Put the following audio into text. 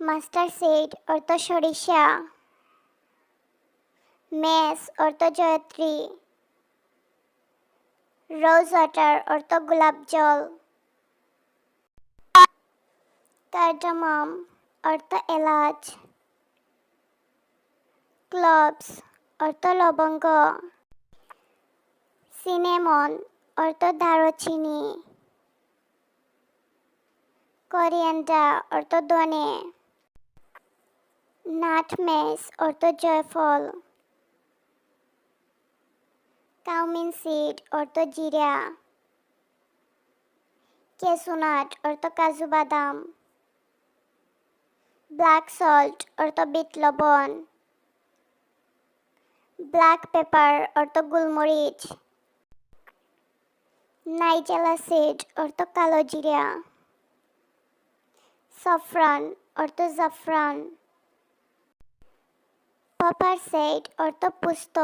Master seed অর্থ সরিষা, mace, অর্থ জয়ত্রী, রোজ ওয়াটার, অর্থ গোলাপ জল কার্ডামাম অর্থ এলাচ, ক্লবস, অর্থ লবঙ্গ, সিনেমন, অর্থ দারুচিনি করিয়েন্ডা অর্থ ধনে। নাটমেস অর্থ জয়ফল কাউমিন সিড অর্থ জিরা কেসুনাট অর্থ কাজু বাদাম ব্ল্যাক সল্ট অর্থ বিট লবণ ব্ল্যাক পেপার অর্থ গোলমরিচ নাইজেলা সিড অর্থ কালো জিরা সফরান অর্থ জাফরান পপার সেড অর্থ পুস্ত